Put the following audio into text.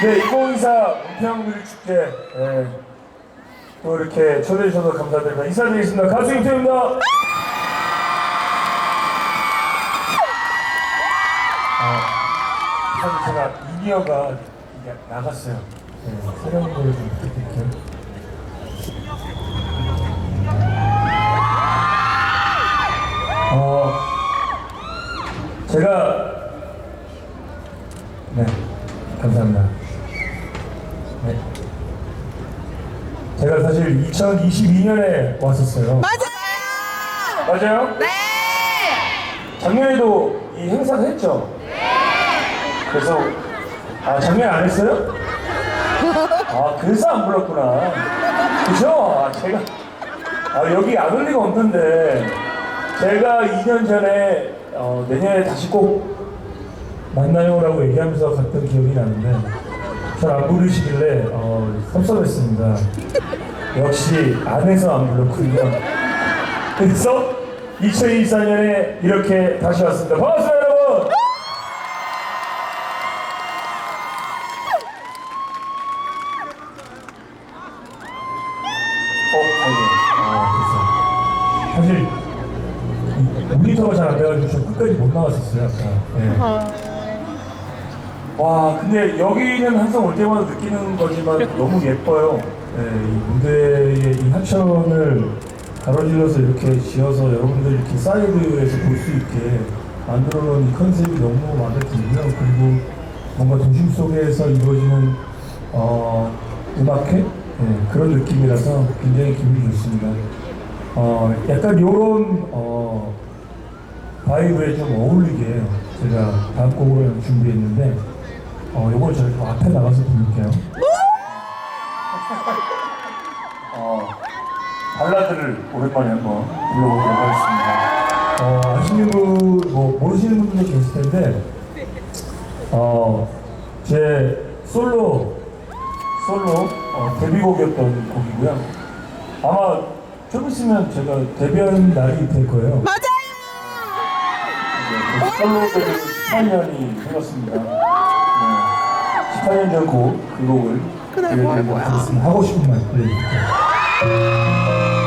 네, 2024 은평구리 축제 예, 또 이렇게 초대해 주셔서 감사드립니다. 인사드리겠습니다. 가수 임태입니다. 아, 사실 제가 이게 나갔어요. 네, 사령 노래 좀 부탁드릴게요. 어, 제가 네, 감사합니다. 네. 제가 사실 2022년에 왔었어요. 맞아요! 맞아요? 네! 작년에도 이 행사를 했죠? 그래서, 아, 작년에 안 했어요? 아, 그래서 안 불렀구나. 그죠? 아, 제가, 아, 여기 안 올 리가 없는데, 제가 2년 전에, 어, 내년에 다시 꼭 만나요라고 얘기하면서 갔던 기억이 나는데, 잘 안 부르시길래, 어, 섭섭했습니다. 역시 안에서 안 불렀군요. 그래서 2024년에 이렇게 다시 왔습니다. 반갑습니다! 어, 아. 사실, 이 모니터가 잘 안 돼가지고 저 끝까지 못 나갔었어요, 아까. 네. 와, 근데 여기는 항상 올 때마다 느끼는 거지만 너무 예뻐요. 네, 이 무대의 이 하천을 가로질러서 이렇게 지어서 여러분들 이렇게 사이드에서 볼 수 있게 만들어 놓은 이 컨셉이 너무 마음에 들고요. 그리고 뭔가 도심 속에서 이루어지는 어, 음악회? 네, 그런 느낌이라서 굉장히 기분이 좋습니다. 어, 약간 요런 어, 바이브에 좀 어울리게 제가 다음 곡을 준비했는데 어, 요걸 저희 또 앞에 나가서 부를게요. 어, 발라드를 오랜만에 한번 불러보도록 하겠습니다. 어, 아시는 분, 뭐, 모르시는 분들도 계실 텐데, 어, 제 솔로, 솔로, 어, 데뷔곡이었던 곡이고요. 아마 좀 있으면 제가 데뷔하는 날이 될 거예요. 맞아요! 네, 솔로 데뷔 18년이 되었습니다. 네, 18년 전 곡, 그 곡을 그날 뭐 할 거야? 하겠습니다. 하고 싶은 말 들려드릴게요.